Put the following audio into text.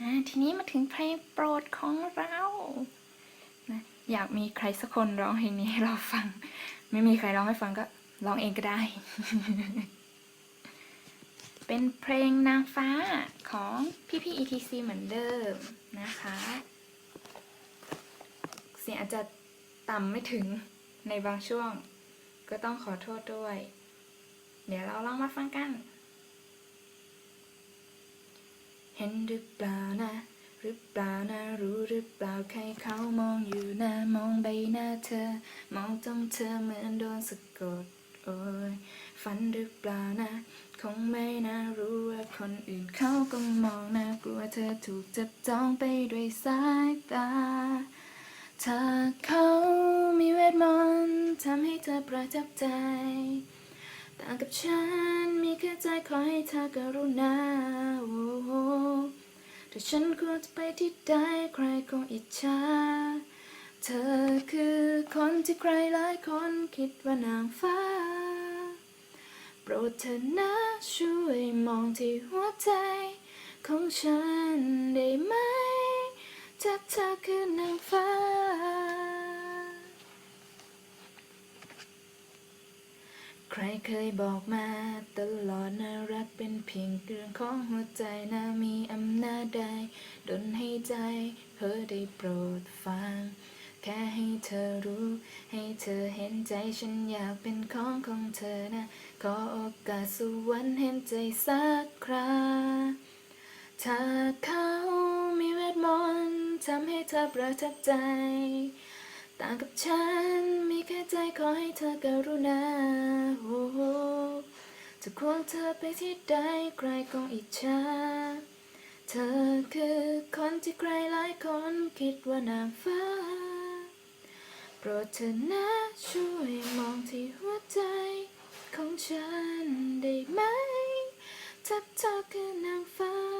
อ่าทีนี้มาถึงเพลงโปรดของเรานะอยากมีใครสักคนร้องเพลงนี้ให้เราฟัง ไม่มีใครร้องให้ฟังก็ร้องเองก็ได้ เป็นเพลงนางฟ้าของพี่พี่ ETC เหมือนเดิมนะคะ เสียงอาจจะต่ำไม่ถึงในบางช่วง ก็ต้องขอโทษด้วย เดี๋ยวเราลองมาฟังกัน เห็นหรือเปล่านะหรือเปล่านะรู้หรือเปล่าใครเขามองอยู่นะมองใบหน้าเธอ มองจ้องเธอเหมือนโดนสะกดโอ้ยฝันหรือเปล่านะ คงไม่น่ารู้ว่าคนอื่นเขาก็มองนะกลัวเธอถูกจับจ้องไปด้วยสายตาถ้าเขามีเวทมนต์ทำให้เธอประทับใจต่างกับฉันมีแค่ใจขอให้เธอกรุณาโอ้ โหถ้าฉันควรจะไปที่ใดใครคงอิจฉาเธอคือคนที่ใครหลายคนคิดว่านางฟ้า โปรดเธอนะช่วยมองที่หัวใจ ของฉันได้ไหมถ้าเธอคือนางฟ้า ใครเคยบอกมาตลอดน่ารักเป็นเพียงเรื่องของหัวใจน่ามีอำนาจใดดนให้ใจเพ้อได้โปรดฟัง แค่ให้เธอรู้ ให้เธอเห็นใจฉันอยากเป็นของของเธอนะ ขอโอกาสสวรรค์เห็นใจสักคราถ้าเขามีเวทมนต์ทำให้เธอประทับใจ ต่างกับฉันมีแค่ใจขอให้เธอกรุณา จะควงเธอไปที่ใดใครคงอิจฉาเธอคือคนที่ใครหลายคนคิดว่านางฟ้า โปรดเธอนะช่วยมองที่หัวใจของฉันได้ไหมถ้าเธอคือนางฟ้า